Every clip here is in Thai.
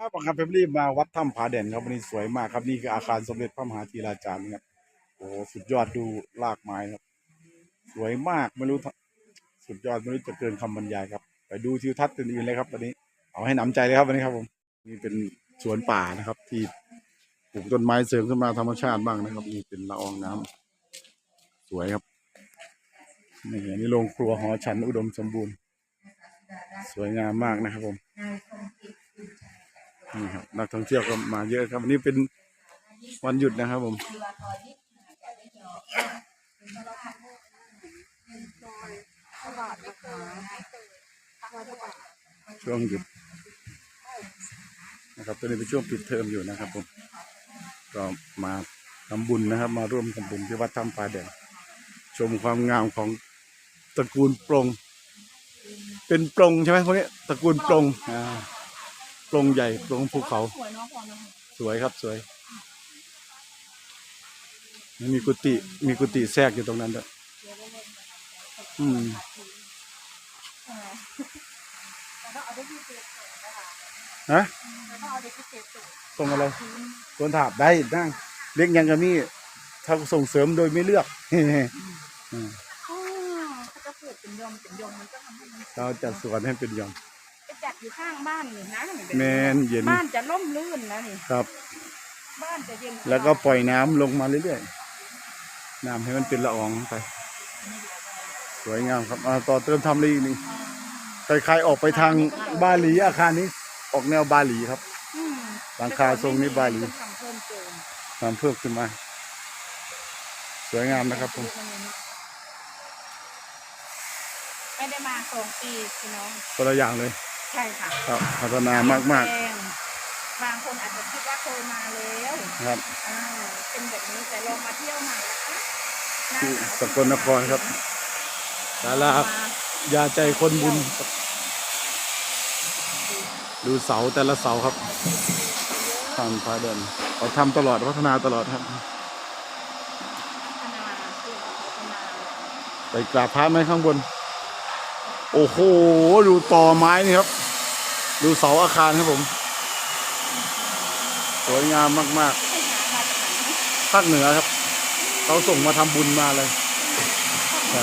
ครับบังคับเพมรีบมาวัดถ้ำผาแด่นครับวันนี้สวยมากครับนี่คืออาคารสมเด็จพระมหาธีราจารย์ครับโอ้สุดยอดดูรากไม้ครับ สวยมากไม่รู้สุดยอดไม่รู้จะเกินคำบรรยายครับ ไปดูทิวทัศน์อื่นๆเลยครับวันนี้ เอาให้หนำใจเลยครับวันนี้ครับผมนี่เป็นสวนป่านะครับ ที่ปลูกต้นไม้เสริมขึ้นมาธรรมชาติบ้างนะครับนี่เป็นละอองน้ำสวยครับนี่นนี้โรงครัวหอฉันอุดมสมบูรณ์ สวยงามมากนะครับผม นี่ครับนักท่องเที่ยวก็มาเยอะครับวันนี้เป็นวันหยุดนะครับผมช่วงหยุดนะครับตอนนี้เป็นช่วงปิดเทอมอยู่นะครับผมก็มาทำบุญนะครับ มาร่วมทำบุญที่วัดถ้ำปลาแดงชมความงามของตระกูลปรง เป็นปรงใช่ไหมพวกนี้ตระกูลปรงอ่า ปรงใหญ่ปรงภูเขา สวยเนาะพอเนาะสวยครับสวย มีกุฏิมีกุฏิแทรกอยู่ตรงนั้นด้วยอืมแต่ต้องเอาได้ที่เศษสุดนะคะฮะแต่ต้องเอาได้ที่เศษสุดตรงอะไรส่วนถาบได้นั่งเลี้ยงยังก็มีถ้าส่งเสริมโดยไม่เลือกอืมอ๋อเขาจะปลูกเป็นยมเป็นยมมันก็ทำให้มันเราจัดสวนให้เป็นหย่อมไป จัดอยู่ข้างบ้านนี่นะนี่แมนเย็นบ้านจะล่มลื่นนะนี่ครับ บ้านจะเย็นแล้วก็ปล่อยน้ำลงมาเรื่อยๆน้ำให้มันเป็นละอองไป สวยงามครับอ่าต่อเติมทำเลยอีกหนึ่งใครๆออกไปทางบาหลีอาคารนี้ ออกแนวบาหลีครับ อืมหลังคาทรงนี้บาหลีต้องทำเพิ่มเติมทำเพิ่มขึ้นมา สวยงามนะครับผมไม่ได้มาสองปีพี่น้องคนละอย่างเลย ใช่ค่ะครับพัฒนามากมากแพงบางคนอาจจะคิดว่าเคยมาแล้วๆครับอ่าเป็นแบบนี้แต่ลองมาเที่ยวใหม่นะคะหน้าที่หนาวสกลนครครับศาลามายาใจคนบุญครับดูเสาแต่ละเสาครับทำฟ้าเดินเขาทำตลอดพัฒนาตลอดครับ พัฒนาเพื่อพัฒนา ไปกราบพระไหมข้างบน โอ้โห ดูต่อไม้นี่ครับ ดูเสาอาคารครับผม สวยงามมากมากไหนนะๆภาคเหนือครับ เขาส่งมาทำบุญมาเลยใช่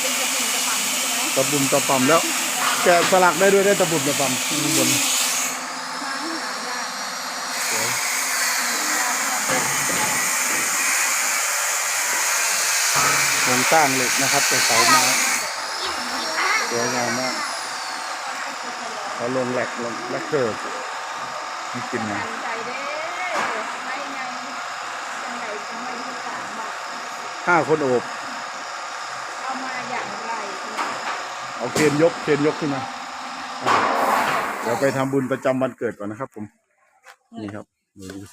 เป็นกระปุ่นกระปั่มตะบุญตะปำแล้ว แกะสลักได้ด้วยได้ตะบุญตะปำข้างบน ช้างหายาก สวยโครง สร้างเหล็กนะครับแต่เสาไม้สวยงามมากเขาลงแหลกลงแลกเกอร์นี่กินนะใจใจเด้ไม่ไงจังไดจังไม่ที่สามบาทห้าคนโอบเอามาอย่างไรเอาเคนยกเคนยกขึ้นมาเดี๋ยวไปทำบุญประจำวันเกิดก่อนนะครับ ผม นี่ครับ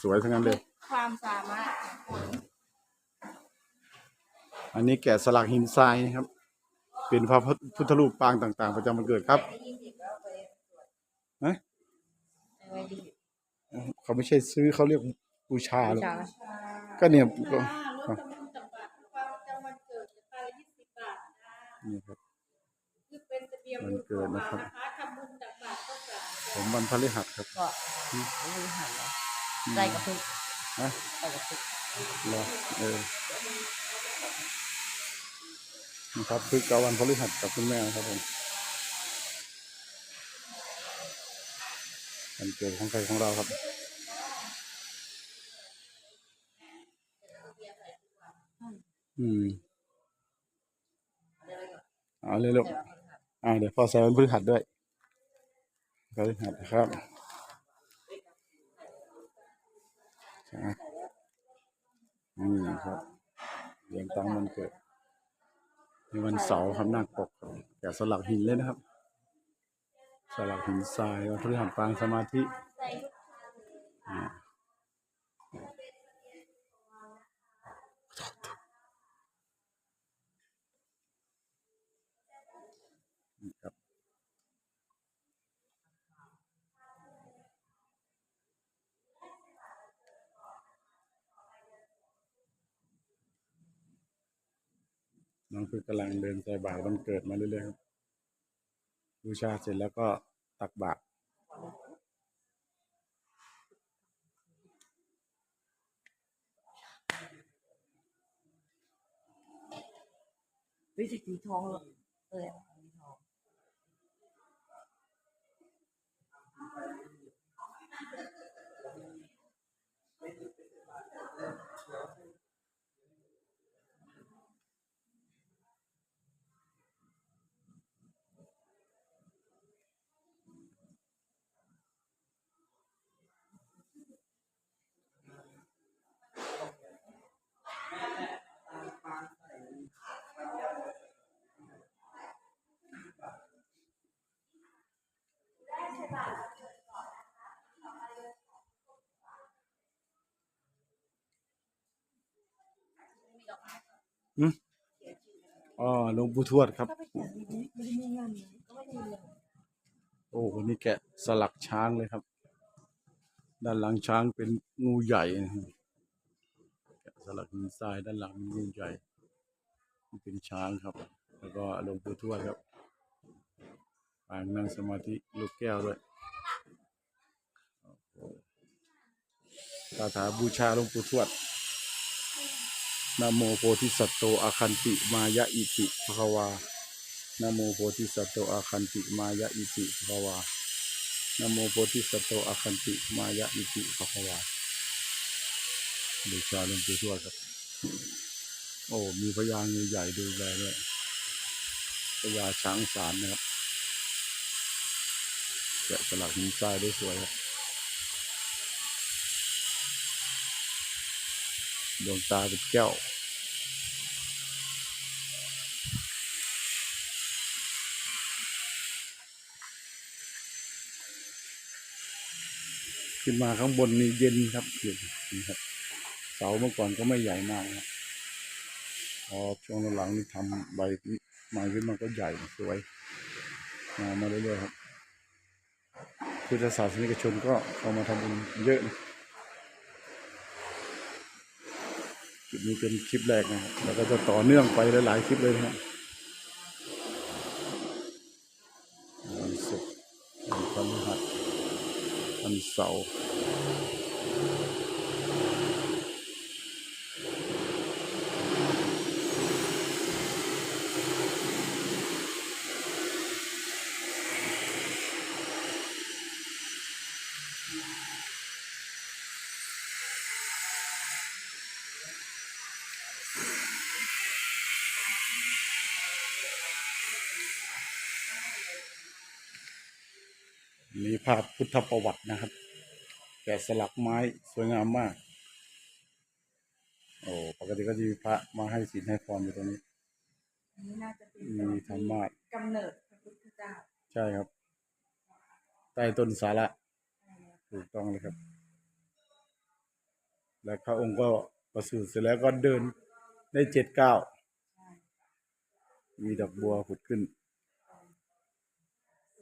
สวยทั้งนั้นเลย ความสามารถ องคนอันนี้แกะสลักหินทรายนะครับ เป็นพระพุทธรูปปางต่างๆ ประจำวันเกิดครับนะไว้ดีเขาไม่ใช่ซื้อเขาเรียกบูชาหรอกจ้าก็เนี่ยก็รถตำรวจจังหวัดความจังวันเกิดจะไปยี่สิบบาทนะนี่ครับคือเป็นเสบียงวันเกิดนะครับนะคะทำบุญตักบาตรก็กราบผมวันพฤหัสครับก็บริหารแล้วใจกับพึก นะใจกับพึกรอเออนะครับคือกับวันพฤหัสกับคุณแม่ครับผมวันเกิดของใครของเราครับอืมเอาเลยลูกอ่าเดี๋ยวพ่อใส่วันพฤหัสด้วยพฤหัสครับ ครับนี่ครับเลี้ยงตั้งวันเกิด ในวันเสาร์ครับนาคปกแกะสลักหินเลยนะครับ สลักหินทรายวันพฤหัสปางสมาธิอ่านี่ครับ มันคือกำลังเดินใจบาตรวันเกิดมาเรื่อยๆบูชาเสร็จแล้วก็ตักบาตรเฮ้ยสีทองเลย ออสีทองอ๋อหลวงปู่ทวดครับ โอ้โหนี่แกะสลักช้างเลยครับ ด้านหลังช้างเป็นงูใหญ่นะครับแกะสลักหินทรายด้านหลังเป็นงูใหญ่นี่เป็นช้างครับ แล้วก็หลวงปู่ทวดครับปางนั่งสมาธิลูกแก้วด้วยคาถาบูชาหลวงปู่ทวด นโมโพธิสัตโตอาคันติมายะอิติภควานโมโพธิสัตโตอาคันติมายะอิติภควานโมโพธิสัตโตอาคันติมายะอิติภควาบูชาหลวงปู่ทวดครับ โอ้ มีพญางูใหญ่ดูแลด้วยพญาช้างสารนะครับแกะสลักหินทรายได้สวยครับ ดวงตาเป็นแก้ว ขึ้นมาข้างบนนี่เย็นครับเย็นนี่ครับ เสาเมื่อก่อนก็ไม่ใหญ่มากนะครับพอช่วงหลังๆนี่ทำใบไม้ขึ้นมาก็ใหญ่สวยมามาเรื่อยๆครับพุทธศาสนิกชนก็เข้ามาทำบุญเยอะนะ คลิปนี้เป็นคลิปแรกนะครับแล้วก็จะต่อเนื่องไปหลายๆคลิปเลยนะครับวันศุกร์วันพฤหัสวันเสาร์ มีภาพพุทธประวัตินะครับ แกะสลักไม้สวยงามมาก โอ้ปกติก็จะมีพระมาให้ศีลให้พรอยู่ตรงนี้ อันนี้น่าจะเป็นมีธรรมาสกำเนิดพระพุทธเจ้าใช่ครับ ใต้ต้นสาระถูกต้องเลยครับ และพระองค์ก็ประสูติเสร็จแล้วก็เดินได้เจ็ดเก้าใช่มีดอกบัวผุดขึ้น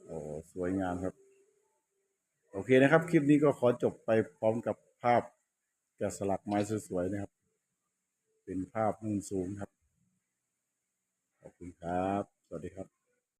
โอ้สวยงามครับ โอเคนะครับ คลิปนี้ก็ขอจบไปพร้อมกับภาพแกะสลักไม้สวยๆนะครับ เป็นภาพมุมสูงครับ ขอบคุณครับ สวัสดีครับ